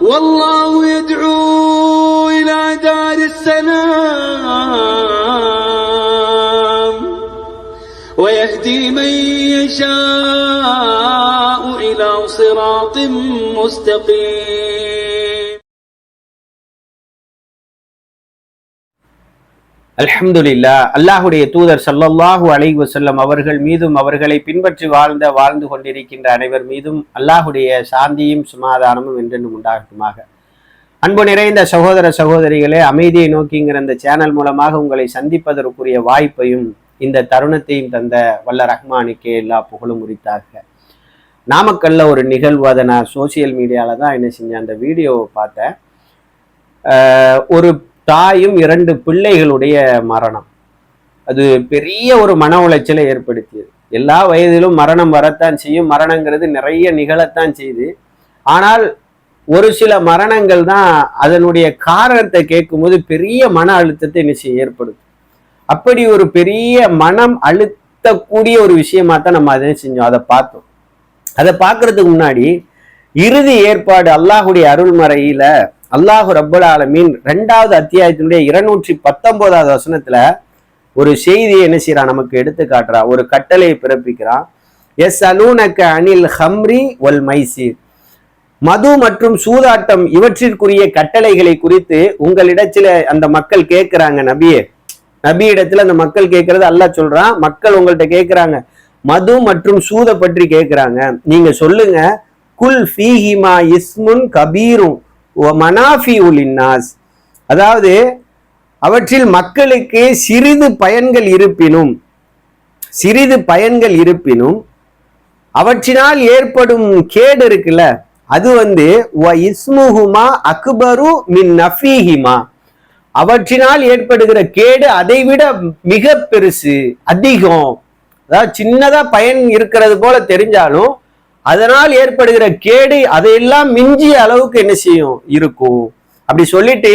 والله يدعو إلى دار السلام ويهدي من يشاء إلى صراط مستقيم. அல்ஹம்துலில்லா அல்லாஹுடைய தூதர் சல்லல்லாஹு அலைஹி செல்லம் அவர்கள் மீதும் அவர்களை பின்பற்றி வாழ்ந்த வாழ்ந்து கொண்டிருக்கின்ற அனைவர் மீதும் அல்லாஹுடைய சாந்தியும் சமாதானமும் என்றென்றும் உண்டாகட்டுமாக. அன்பு நிறைந்த சகோதர சகோதரிகளே அமைதியை நோக்கிங்கிற இந்த சேனல் மூலமாக உங்களை சந்திப்பதற்குரிய வாய்ப்பையும் இந்த தருணத்தையும் தந்த வல்ல ரஹ்மானுக்கே எல்லா புகழும் உரித்தாக. நாமக்கல்ல ஒரு நிகழ்வு அதை நான் சோசியல் மீடியாவில் தான் என்ன செஞ்சேன் அந்த வீடியோவை பார்த்தேன். ஒரு தாயும் இரண்டு பிள்ளைகளுடைய மரணம். அது பெரிய ஒரு மன உளைச்சலை ஏற்படுத்தியது. எல்லா வயதிலும் மரணம் வரத்தான் செய்யும். மரணங்கிறது நிறைய நிகழத்தான் செய்யுது ஆனால் ஒரு சில மரணங்கள் தான் அதனுடைய காரணத்தை கேட்கும்போது பெரிய மன அழுத்தத்தை நிச்சயம் ஏற்படுத்தும். அப்படி ஒரு பெரிய மனம் அழுத்தக்கூடிய ஒரு விஷயமா தான் நம்ம அதை செஞ்சோம். அதை பார்த்தோம். அதை பார்க்கறதுக்கு முன்னாடி இறுதி ஏற்பாடு அல்லாஹுடைய அருள்மறையில அல்லாஹு ரப்பல் ஆலமீன் ரெண்டாவது அத்தியாயத்தினுடைய இருநூற்றி பத்தொன்பதாவது வசனத்துல ஒரு செய்தியை என்ன செய்யறான்? நமக்கு எடுத்து காட்டுறான். ஒரு கட்டளையை பிறப்பிக்கிறான். எஸ் அலூனக்க அனில் ஹம்ரி ஒல் மைசீர். மது மற்றும் சூதாட்டம் இவற்றிற்குரிய கட்டளைகளை குறித்து உங்களிடத்துல அந்த மக்கள் கேட்கிறாங்க நபியே. நபி இடத்துல அந்த மக்கள் கேட்கறது அல்லாஹ் சொல்றான். மக்கள் உங்கள்கிட்ட கேட்கிறாங்க மது மற்றும் சூதை பற்றி கேட்கிறாங்க நீங்க சொல்லுங்க. குல் ஃபீஹிமா இஸ்முன் கபீரும். மனாஃபி உலின்னாஸ் அதாவது அவற்றில் மக்களுக்கு சிறிது பயன்கள் இருப்பினும் சிறிது பயன்கள் இருப்பினும் அவற்றினால் ஏற்படும் கேடு இருக்குல்ல அது வந்து வ இஸ்முஹுமா அக்பரு மின் நஃபீஹிமா. அவற்றினால் ஏற்படுகிற கேடு அதைவிட மிக பெருசு அதிகம். அதாவது சின்னதா பயன் இருக்கிறது போல தெரிஞ்சாலும் அதனால் ஏற்படுகிற கேடு அதையெல்லாம் மிஞ்சிய அளவுக்கு என்ன செய்யும்? இருக்கும். அப்படி சொல்லிட்டு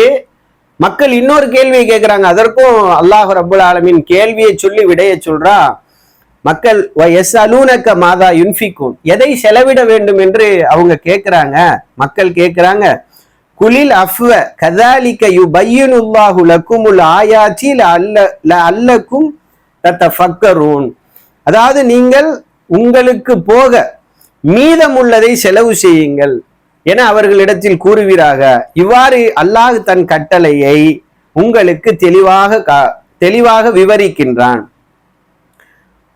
மக்கள் இன்னொரு கேள்வியை கேட்குறாங்க. அதற்கும் அல்லாஹ் ரபுல் ஆலமின் கேள்வியை சொல்லி விடைய சொல்றா. மக்கள் எஸ் அலூனக்க மாதா யுன்ஃபிக்கும் எதை செலவிட வேண்டும் என்று அவங்க கேட்குறாங்க. மக்கள் கேட்குறாங்க குலில் அஃப்வ கதாலிக்க யு பையனுல்லாஹு லக்குமுல் ஆயாச்சி அல்ல அல்லக்கும் தத்த ஃபக்கரூன் அதாவது நீங்கள் உங்களுக்கு போக மீதமுள்ளதை செலவு செய்யுங்கள் என அவர்களிடத்தில் கூறுவீராக. இவ்வாறு அல்லாஹ் தன் கட்டளையை உங்களுக்கு தெளிவாக கா- தெளிவாக விவரிக்கின்றான்.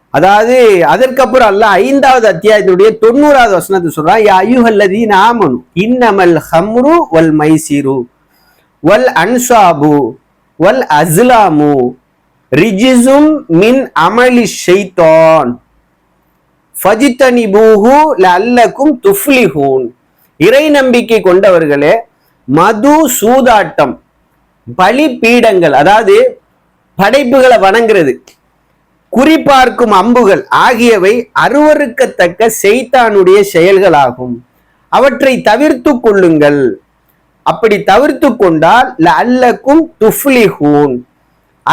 அதாவது அதற்கப்புறம் அல்ல ஐந்தாவது அத்தியாயத்தினுடைய தொண்ணூறாவது வசனத்தை சொல்றான் யா அய்யுஹல்லதீன ஆமனு இன்னமல் ஹம்ரு வல் மைசிரு வல் அன்சாபு வல் அஸ்லாமு ரிஜிசும் மின் அமலி ஃபஜித்தனி பூஹு லல்லக்கும் துஃப்லிஹூன். இறை நம்பிக்கை கொண்டவர்களே மது சூதாட்டம் பலி பீடங்கள் அதாவது படைப்புகளை வணங்குறது குறிபார்க்கும் அம்புகள் ஆகியவை அருவறுக்கத்தக்க செய்தானுடைய செயல்களாகும். அவற்றை தவிர்த்து கொள்ளுங்கள். அப்படி தவிர்த்து கொண்டால் அல்லக்கும் துஃப்லிஹூன்.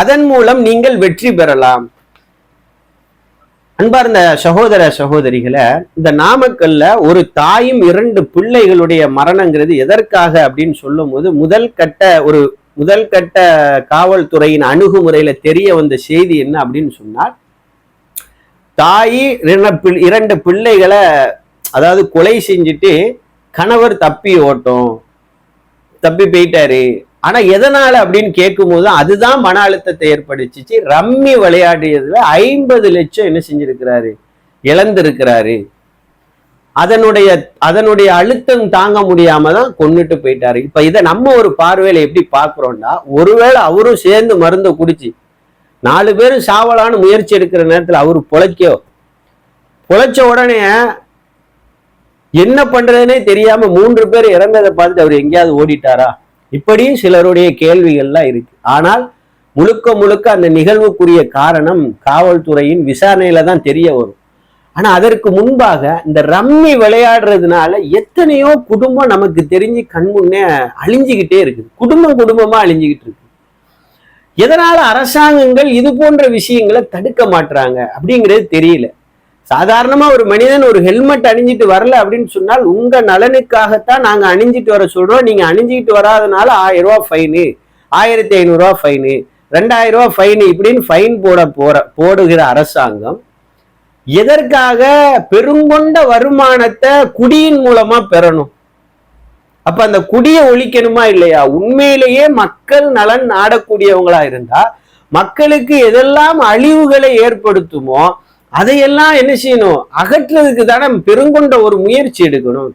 அதன் மூலம் நீங்கள் வெற்றி பெறலாம். அன்பார்ந்த சகோதர சகோதரிகளை இந்த நாமக்கல்ல ஒரு தாயும் இரண்டு பிள்ளைகளுடைய மரணங்கிறது எதற்காக அப்படின்னு சொல்லும் போது முதல் கட்ட ஒரு முதல் கட்ட காவல்துறையின் அணுகுமுறையில தெரிய வந்த செய்தி என்ன அப்படின்னு சொன்னால் தாய் இரண்டு இரண்டு பிள்ளைகளை அதாவது கொலை செஞ்சுட்டு கணவர் தப்பி ஓட்டும் தப்பி போயிட்டாரு ஆனா எதனால அப்படின்னு கேட்கும்போது அதுதான் மன அழுத்தத்தை ஏற்படுத்திச்சு. ரம்மி விளையாடியதுல ஐம்பது லட்சம் என்ன செஞ்சிருக்கிறாரு? இழந்திருக்கிறாரு. அதனுடைய அதனுடைய அழுத்தம் தாங்க முடியாம தான் கொன்னுட்டு போயிட்டாரு. இப்ப இதை நம்ம ஒரு பார்வையில எப்படி பாக்குறோம்னா ஒருவேளை அவரும் சேர்ந்து மருந்தை குடிச்சு நாலு பேரும் சாவலான்னு முயற்சி எடுக்கிற நேரத்துல அவரு பொழைக்கோ. பொழைச்ச உடனே என்ன பண்றதுனே தெரியாம மூன்று பேர் இறந்ததை பார்த்துட்டு அவர் எங்கேயாவது ஓடிட்டாரா? இப்படியும் சிலருடைய கேள்விகள்லாம் இருக்கு. ஆனால் முழுக்க முழுக்க அந்த நிகழ்வுக்குரிய காரணம் காவல்துறையின் விசாரணையில தான் தெரிய வரும். ஆனா அதற்கு முன்பாக இந்த ரம்மி விளையாடுறதுனால எத்தனையோ குடும்பம் நமக்கு தெரிஞ்சு கண்முன்னே அழிஞ்சுக்கிட்டே இருக்குது. குடும்பம் குடும்பமா அழிஞ்சுக்கிட்டு இருக்கு. எதனால அரசாங்கங்கள் இது போன்ற விஷயங்களை தடுக்க மாட்றாங்க அப்படிங்கிறது தெரியல. சாதாரணமா ஒரு மனிதன் ஒரு ஹெல்மெட் அணிஞ்சிட்டு வரல அப்படின்னு சொன்னால் உங்க நலனுக்காகத்தான் நாங்க அணிஞ்சிட்டு வர சொல்றோம். நீங்க அணிஞ்சிட்டு வராதனால ஆயிரம் ரூபாய் ஃபைனு ஆயிரத்தி ஐநூறு ரூபாய் ஃபைனு ரெண்டாயிரம் ரூபாய் ஃபைனு இப்படின்னு ஃபைன் போட போற போடுகிற அரசாங்கம் எதற்காக பெருங்கொண்ட வருமானத்தை குடியின் மூலமா பெறணும்? அப்ப அந்த குடியை ஒழிக்கணுமா இல்லையா? உண்மையிலேயே மக்கள் நலன் நாடக்கூடியவங்களா இருந்தா மக்களுக்கு எதெல்லாம் அழிவுகளை ஏற்படுத்துமோ அதையெல்லாம் என்ன செய்யணும்? அகற்றுறதுக்கு தானே பெருங்கொண்ட ஒரு முயற்சி எடுக்கணும்.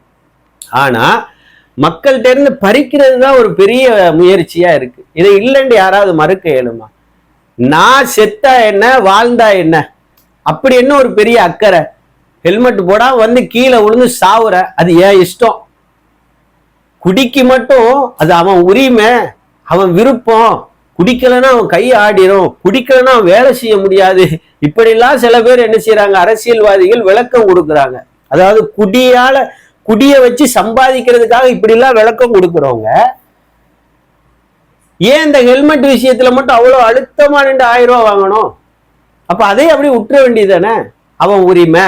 ஆனா மக்கள்கிட்ட இருந்து பறிக்கிறது தான் ஒரு பெரிய முயற்சியா இருக்கு. இதை இல்லைன்னு யாராவது மறுக்க இயலுமா? நான் செத்தா என்ன வாழ்ந்தா என்ன? அப்படி என்ன ஒரு பெரிய அக்கறை? ஹெல்மெட் போடா வந்து கீழே விழுந்து சாவுற அது ஏன் இஷ்டம். குடிக்கு மட்டும் அது அவன் உரிமை அவன் விருப்பம். குடிக்கலைன்னா அவன் கை ஆடிரும். குடிக்கலைன்னா அவன் வேலை செய்ய முடியாது. இப்படிலாம் சில பேர் என்ன செய்யறாங்க அரசியல்வாதிகள் விளக்கம் கொடுக்குறாங்க. அதாவது குடியால குடிய வச்சு சம்பாதிக்கிறதுக்காக இப்படிலாம் விளக்கம் கொடுக்குறவங்க ஏன் இந்த ஹெல்மெட் விஷயத்துல மட்டும் அவ்வளோ அழுத்தமா ரெண்டு ஆயிரம் ரூபாய் வாங்கணும்? அப்ப அதே அப்படியே விட்டுற வேண்டியதானே அவன் உரிமை.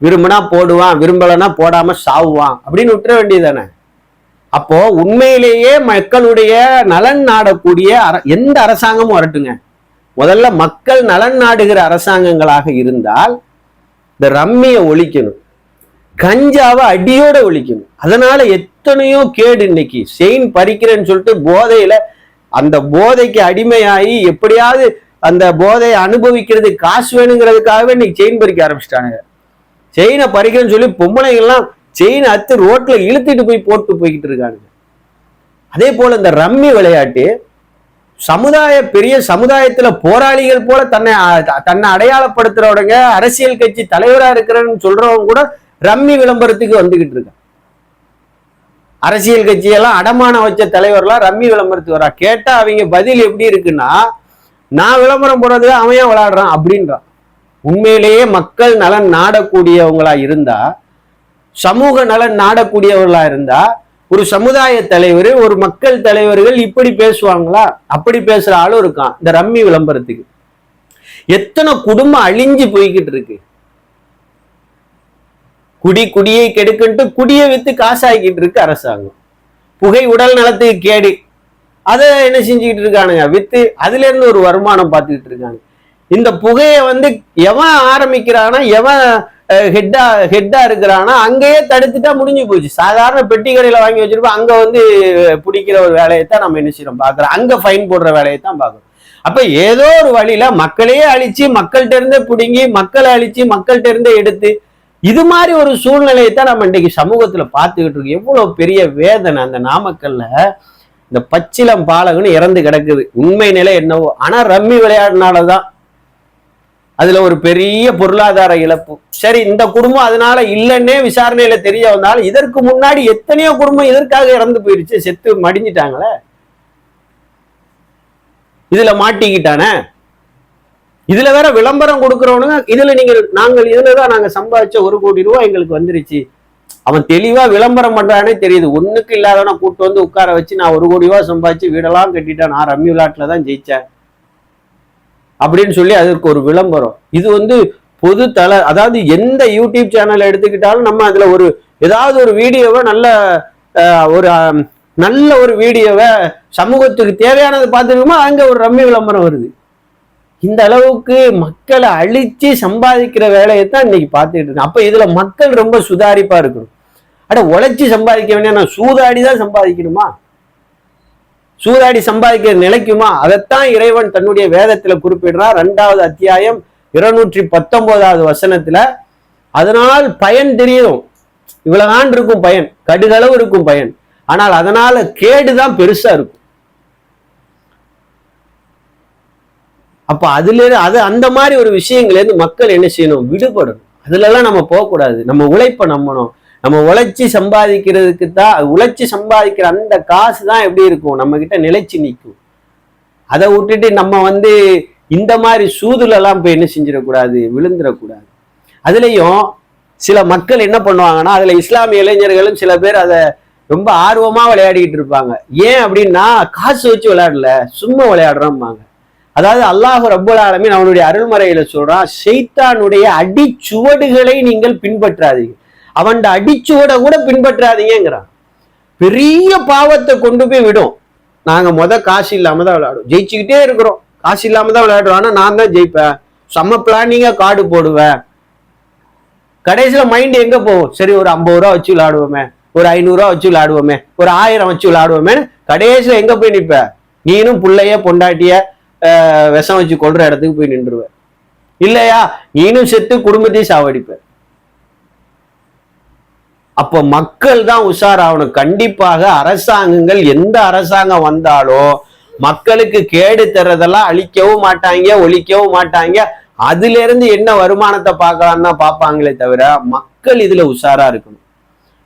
விரும்பினா போடுவான் விரும்பலைன்னா போடாம சாவுவான் அப்படின்னு விட்டுற வேண்டியதானே அப்போ உண்மையிலேயே மக்களுடைய நலன் நாடக்கூடிய அர- எந்த அரசாங்கமும் வரட்டுங்க. முதல்ல மக்கள் நலன் நாடுகிற அரசாங்கங்களாக இருந்தால் இந்த ரம்மியை ஒழிக்கணும். கஞ்சாவை அடியோட ஒழிக்கணும். அதனால எத்தனையோ கேடு இன்னைக்கு. செயின் பறிக்கிறேன்னு சொல்லிட்டு போதையில அந்த போதைக்கு அடிமையாகி எப்படியாவது அந்த போதையை அனுபவிக்கிறது காசு வேணுங்கிறதுக்காகவே இன்னைக்கு செயின் பறிக்க ஆரம்பிச்சிட்டானுங்க. செயினை பறிக்கிறேன்னு சொல்லி பொம்பளைங்கள்லாம் செயின் அத்து ரோட்ல இழுத்துட்டு போய் போட்டு போய்கிட்டு இருக்காங்க. அதே போல இந்த ரம்மி விளையாட்டு சமுதாய பெரிய சமுதாயத்துல போராளிகள் போல தன்னை தன்னை அடையாளப்படுத்துறவங்க அரசியல் கட்சி தலைவரா இருக்கிறேன்னு சொல்றவங்க கூட ரம்மி விளம்பரத்துக்கு வந்துகிட்டு இருக்கான் அரசியல் கட்சியெல்லாம் அடமானம் வச்ச தலைவர்லாம் ரம்மி விளம்பரத்துக்கு வரா கேட்டா அவங்க பதில் எப்படி இருக்குன்னா நான் விளம்பரம் போடுறதுக்கு அவன் ஏன் விளையாடுறான் அப்படின்றான். உண்மையிலேயே மக்கள் நலன் நாடக்கூடியவங்களா இருந்தா சமூக நலன் நாடக்கூடியவர்களா இருந்தா ஒரு சமுதாய தலைவர் ஒரு மக்கள் தலைவர்கள் இப்படி பேசுவாங்களா? அப்படி பேசுற ஆளும் இருக்கான் இந்த ரம்மி விளம்பரத்துக்கு. எத்தனை குடும்பம் அழிஞ்சு போய்கிட்டு இருக்கு. குடி குடியை கெடுக்கிட்டு குடியை வித்து காசாக்கிட்டு இருக்கு அரசாங்கம். புகை உடல் நலத்துக்கு கேடு. அதை என்ன செஞ்சுக்கிட்டு இருக்கானுங்க? வித்து அதுல இருந்து ஒரு வருமானம் பார்த்துக்கிட்டு இருக்காங்க. இந்த புகையை வந்து எவன் ஆரம்பிக்கிறானா எவன் ஹெட்டா ஹெட்டா இருக்கிறானா அங்கேயே தடுத்துட்டா முடிஞ்சு போச்சு. சாதாரண பெட்டி கடையில வாங்கி வச்சிருப்போம். அங்க வந்து பிடிக்கிற ஒரு வேலையை தான் நம்ம என்ன செய்யறோம் பாக்குறோம் அங்க ஃபைன் போடுற வேலையை தான் பார்க்கறோம். அப்ப ஏதோ ஒரு வழியில மக்களையே அழிச்சு மக்கள்கிட்ட இருந்தே பிடுங்கி மக்களை அழிச்சு மக்கள்கிட்ட இருந்தே எடுத்து இது மாதிரி ஒரு சூழ்நிலையை தான் நம்ம இன்னைக்கு சமூகத்துல பார்த்துக்கிட்டு இருக்கோம். எவ்வளவு பெரிய வேதனை அந்த நாமக்கல்ல. இந்த பச்சிலம் பாலகன்னு இறந்து கிடக்குது. உண்மை நிலை என்னவோ. ஆனா ரம்மி விளையாடினாலதான் அதுல ஒரு பெரிய பொருளாதார இழப்பு. சரி இந்த குடும்பம் அதனால இல்லைன்னே விசாரணையில தெரிய வந்தாலும் இதற்கு முன்னாடி எத்தனையோ குடும்பம் இதற்காக இறந்து போயிருச்சு செத்து மடிஞ்சிட்டாங்களே. இதுல மாட்டிக்கிட்டானே. இதுல வேற விளம்பரம் கொடுக்கறவனுங்க இதுல நீங்க நாங்கள் இதுலதான் நாங்க சம்பாதிச்ச ஒரு கோடி ரூபாய் எங்களுக்கு வந்துருச்சு. அவன் தெளிவா விளம்பரம் பண்றானே தெரியுது. ஒண்ணுக்கு இல்லாதவன கூட்டு வந்து உட்கார வச்சு நான் ஒரு கோடி ரூபாய் சம்பாதிச்சு வீடெல்லாம் கட்டிட்டேன். நான் ரம்மி விளையாட்டுல தான் ஜெயிச்சேன். அப்படின்னு சொல்லி அதற்கு ஒரு விளம்பரம் இது வந்து பொது தலை அதாவது எந்த யூடியூப் சேனலை எடுத்துக்கிட்டாலும் நம்ம அதில் ஒரு ஏதாவது ஒரு வீடியோவை நல்ல ஒரு நல்ல ஒரு வீடியோவை சமூகத்துக்கு தேவையானதை பார்த்துருக்கோமோ அங்கே ஒரு ரம்மி விளம்பரம் வருது. இந்த அளவுக்கு மக்களை அழித்து சம்பாதிக்கிற வேலையை தான் இன்னைக்கு பார்த்துட்டு இருக்கேன் அப்போ இதில் மக்கள் ரொம்ப சுதாரிப்பாக இருக்கணும். அட உழைச்சி சம்பாதிக்க வேண்டிய நான் சூதாடி தான் சம்பாதிக்கணுமா? சூதாடி சம்பாதிக்கிறது நிலைக்குமா? அதைத்தான் இறைவன் தன்னுடைய வேதத்துல குறிப்பிடுறான் ரெண்டாவது அத்தியாயம் இருநூற்றி பத்தொன்பதாவது வசனத்துல அதனால் பயன் தெரியும். இவ்வளவுதான் இருக்கும் பயன் கடுகளவு இருக்கும் பயன். ஆனால் அதனால கேடுதான் பெருசா இருக்கும். அப்ப அதுல இருந்து அது அந்த மாதிரி ஒரு விஷயங்கள்ல இருந்து மக்கள் என்ன செய்யணும்? விடுபடணும். அதுல எல்லாம் நம்ம போகக்கூடாது. நம்ம உழைப்பை நம்பணும். நம்ம உழைச்சி சம்பாதிக்கிறதுக்கு தான் உழைச்சி சம்பாதிக்கிற அந்த காசு தான் எப்படி இருக்கும்? நம்ம கிட்ட நிலைச்சு நிற்கும். அதை விட்டுட்டு நம்ம வந்து இந்த மாதிரி சூதுலெல்லாம் போய் என்ன செஞ்சிடக்கூடாது? விழுந்துடக்கூடாது. அதுலேயும் சில மக்கள் என்ன பண்ணுவாங்கன்னா அதில் இஸ்லாமிய இளைஞர்களும் சில பேர் அதை ரொம்ப ஆர்வமாக விளையாடிக்கிட்டு இருப்பாங்க. ஏன் அப்படின்னா காசு வச்சு விளையாடல சும்மா விளையாடுறோம்பாங்க. அதாவது அல்லாஹு ரப்புல் ஆலமின் அவனுடைய அருள்மறையில சொல்றான் ஷைத்தானுடைய அடிச்சுவடுகளை நீங்கள் பின்பற்றாதீங்க அவன் அடிச்சோட கூட பின்பற்றாதீங்கிறான் பெரிய பாவத்தை கொண்டு போய் விடும். நாங்க முத காசு இல்லாம தான் விளையாடுவோம். ஜெயிச்சுக்கிட்டே இருக்கிறோம். காசு இல்லாம தான் விளையாடுறோம். ஆனா நான் தான் ஜெயிப்பேன். செம்ம பிளானிங்கா கார்டு போடுவேன். கடைசியில மைண்ட் எங்க போகும்? சரி ஒரு ஐம்பது ரூபா வச்சு விளையாடுவோமே. ஒரு ஐநூறுரூவா வச்சு விளையாடுவோமே. ஒரு ஆயிரம் வச்சு விளையாடுவோமே கடைசியில் எங்கே போய் நிற்ப? நீனும் பிள்ளைய பொண்டாட்டிய விஷம் வச்சு கொள்ற இடத்துக்கு போய் நின்றுவ இல்லையா? நீனும் செத்து குடும்பத்தையும் சாவடிப்ப. அப்போ மக்கள் தான் உஷாராகணும். கண்டிப்பாக அரசாங்கங்கள் எந்த அரசாங்கம் வந்தாலும் மக்களுக்கு கேடு தர்றதெல்லாம் அழிக்கவும் மாட்டாங்க ஒழிக்கவும் மாட்டாங்க. அதுல இருந்து என்ன வருமானத்தை பார்க்கலாம்னு தான் பார்ப்பாங்களே தவிர மக்கள் இதுல உஷாரா இருக்கணும்.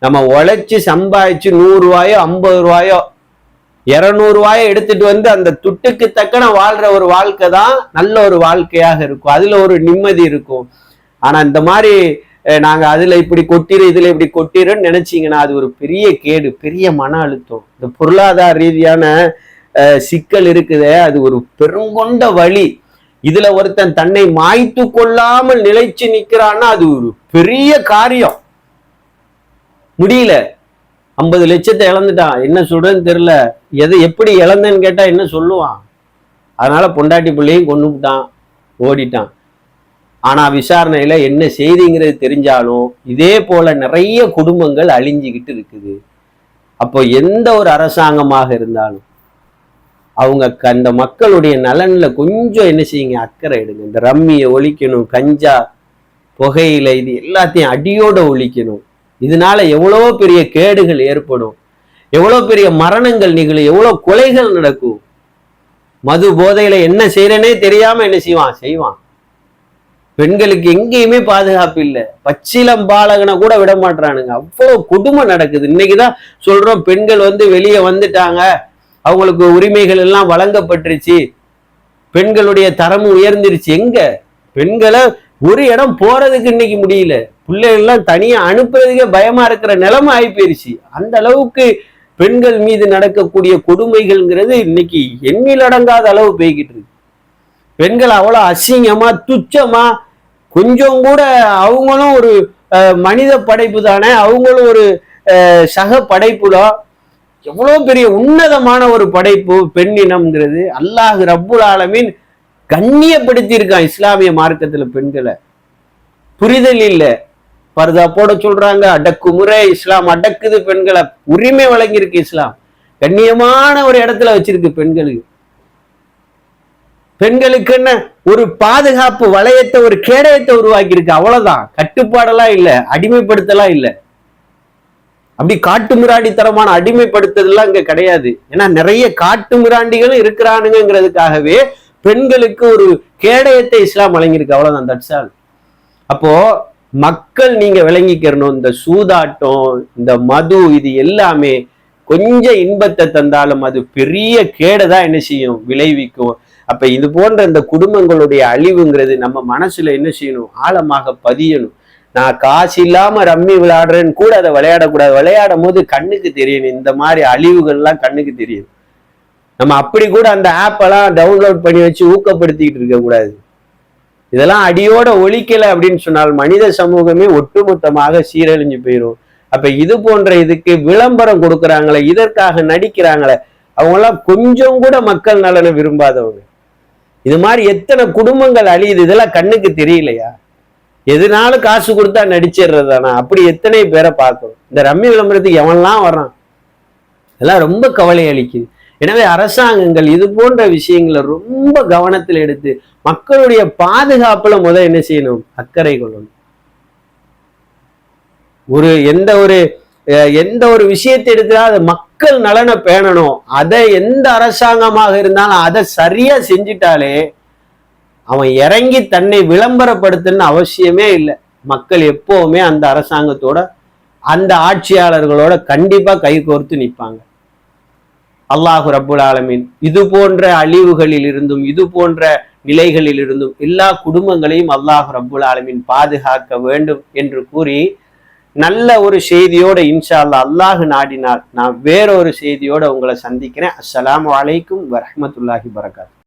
நம்ம உழைச்சி சம்பாதிச்சு நூறு ரூபாயோ ஐம்பது ரூபாயோ இரநூறுவாயோ ரூபாயோ எடுத்துட்டு வந்து அந்த துட்டுக்கு தக்கன வாழ்ற ஒரு வாழ்க்கை தான் நல்ல ஒரு வாழ்க்கையாக இருக்கும். அதுல ஒரு நிம்மதி இருக்கும். ஆனா இந்த மாதிரி நாங்க அதுல இப்படி கொட்டிரு இதுல இப்படி கொட்டிருன்னு நினைச்சீங்கன்னா அது ஒரு பெரிய கேடு பெரிய மன அழுத்தம். இந்த பொருளாதார ரீதியான சிக்கல் இருக்குதே அது ஒரு பெருங்கொண்ட வழி. இதுல ஒருத்தன் தன்னை மாய்த்து கொள்ளாமல் நிலைச்சு நிக்கிறான்னா அது ஒரு பெரிய காரியம். முடியல. ஐம்பது லட்சத்தை இழந்துட்டான். என்ன சொல்றதுன்னு தெரியல. எதை எப்படி இழந்தேன்னு கேட்டா என்ன சொல்லுவான்? அதனால பொண்டாட்டி பிள்ளையும் கொண்டுட்டான் ஓடிட்டான். ஆனா விசாரணையில என்ன செய்திங்கிறது தெரிஞ்சாலும் இதே போல நிறைய குடும்பங்கள் அழிஞ்சுக்கிட்டு இருக்குது. அப்போ எந்த ஒரு அரசாங்கமாக இருந்தாலும் அவங்க க- அந்த மக்களுடைய நலனில் கொஞ்சம் என்ன செய்யுங்க அக்கறை எடுங்க. இந்த ரம்மியை ஒழிக்கணும் கஞ்சா புகையில இது எல்லாத்தையும் அடியோட ஒழிக்கணும். இதனால எவ்வளோ பெரிய கேடுகள் ஏற்படும். எவ்வளோ பெரிய மரணங்கள் நிகழும். எவ்வளோ கொலைகள் நடக்கும். மது போதையில என்ன செய்யறேனே தெரியாம என்ன செய்வான்? செய்வான். பெண்களுக்கு எங்கேயுமே பாதுகாப்பு இல்லை. பச்சிலம் பாலகனை கூட விட மாட்றானுங்க. அவ்வளோ கொடுமை நடக்குது. இன்னைக்குதான் சொல்றோம் பெண்கள் வந்து வெளியே வந்துட்டாங்க. அவங்களுக்கு உரிமைகள் எல்லாம் வழங்கப்பட்டுருச்சு. பெண்களுடைய தரமும் உயர்ந்துருச்சு. எங்க? பெண்களை ஒரு இடம் போறதுக்கு இன்னைக்கு முடியல. பிள்ளைகள்லாம் தனியா அனுப்புறதுக்கே பயமா இருக்கிற நிலைமை ஆகி போயிருச்சு அந்த அளவுக்கு பெண்கள் மீது நடக்கக்கூடிய கொடுமைகள்ங்கிறது இன்னைக்கு எண்ணில் அடங்காத அளவு போய்கிட்டு இருக்கு. பெண்கள் அவ்வளோ அசிங்கமா துச்சமா கொஞ்சம் கூட அவங்களும் ஒரு மனித படைப்பு தானே அவங்களும் ஒரு சக சக படைப்புதான் எவ்வளோ பெரிய உன்னதமான ஒரு படைப்பு பெண்ணினம்ங்கிறது அல்லாஹ் ரப்புல் ஆலமீன் கண்ணியப்படுத்தி இருக்கான் இஸ்லாமிய மார்க்கத்தில் பெண்களை. புரிதல் இல்லை. பர்தா போட சொல்றாங்க அடக்குமுறை இஸ்லாம் அடக்குது பெண்களை. உரிமை வழங்கியிருக்கு இஸ்லாம். கண்ணியமான ஒரு இடத்துல வச்சிருக்கு பெண்களுக்கு. பெண்களுக்கு என்ன? ஒரு பாதுகாப்பு வளையத்தை ஒரு கேடயத்தை உருவாக்கி இருக்கு அவ்வளவுதான். கட்டுப்பாடெல்லாம் இல்ல. அடிமைப்படுத்தலாம் இல்ல. அப்படி காட்டு மிராண்டித்தனமான அடிமைப்படுத்துதெல்லாம் இங்க கிடையாது. ஏன்னா நிறைய காட்டு மிராண்டிகளும் இருக்கிறானுங்கிறதுக்காகவே பெண்களுக்கு ஒரு கேடயத்தை இஸ்லாம் வழங்கியிருக்கு. அவ்வளவுதான். தட்ஸ் அப்போ மக்கள் நீங்க விளங்கிக்கிறணும் இந்த சூதாட்டம் இந்த மது இது எல்லாமே கொஞ்சம் இன்பத்தை தந்தாலும் அது பெரிய கேடை என்ன செய்யும்? விளைவிக்கும். அப்ப இது போன்ற இந்த குடும்பங்களுடைய அழிவுங்கிறது நம்ம மனசுல என்ன செய்யணும்? ஆழமாக பதியணும். நான் காசு இல்லாம ரம்மி விளையாடுறேன்னு கூட அதை விளையாடக்கூடாது. விளையாடும் போது கண்ணுக்கு தெரியணும். இந்த மாதிரி அழிவுகள்லாம் கண்ணுக்கு தெரியும் நம்ம அப்படி கூட அந்த ஆப்பெல்லாம் டவுன்லோட் பண்ணி வச்சு ஊக்கப்படுத்திக்கிட்டு இருக்க கூடாது இதெல்லாம் அடியோட ஒழிக்கல அப்படின்னு சொன்னால் மனித சமூகமே ஒட்டுமொத்தமாக சீரழிஞ்சு போயிடும் அப்ப இது போன்ற இதுக்கு விளம்பரம் கொடுக்குறாங்களே இதற்காக நடிக்கிறாங்களே அவங்கெல்லாம் கொஞ்சம் கூட மக்கள் நலனை விரும்பாதவங்க. இது மாதிரி எத்தனை குடும்பங்கள் அழியுது இதெல்லாம் கண்ணுக்கு தெரியலையா? எதுனாலும் காசு கொடுத்தா நடிச்சிடுறதானா அப்படி எத்தனை பேரை பார்க்கணும் இந்த ரம்மி விளம்பரத்துக்கு எவன்லாம் வர்றான்? இதெல்லாம் ரொம்ப கவலை அளிக்குது. எனவே அரசாங்கங்கள் இது போன்ற விஷயங்களை ரொம்ப கவனத்தில் எடுத்து மக்களுடைய பாதுகாப்புல முதல் என்ன செய்யணும்? அக்கறை கொள்ளணும். ஒரு எந்த ஒரு அஹ், எந்த ஒரு விஷயத்தை எடுத்தாலும் அது மக்கள் நலனை பேணணும். அதை எந்த அரசாங்கமாக இருந்தாலும் அதை சரியா செஞ்சிட்டாலே அவன் இறங்கி தன்னை விளம்பரப்படுத்தணும்னு அவசியமே இல்லை. மக்கள் எப்போவுமே அந்த அரசாங்கத்தோட அந்த ஆட்சியாளர்களோட கண்டிப்பா கை கோர்த்து நிற்பாங்க. அல்லாஹு ரபுல் ஆலமீன் இது போன்ற அழிவுகளில் இருந்தும் இது போன்ற நிலைகளில் இருந்தும் எல்லா குடும்பங்களையும் அல்லாஹு ரபுல் ஆலமீன் பாதுகாக்க வேண்டும் என்று கூறி நல்ல ஒரு செய்தியோட இன்ஷா அல்லா அல்லாஹ் நாடினால் நான் வேறொரு செய்தியோட உங்களை சந்திக்கிறேன். அஸ்லாம் அலைக்கும் வரமத்துல்லாஹி வரகாத்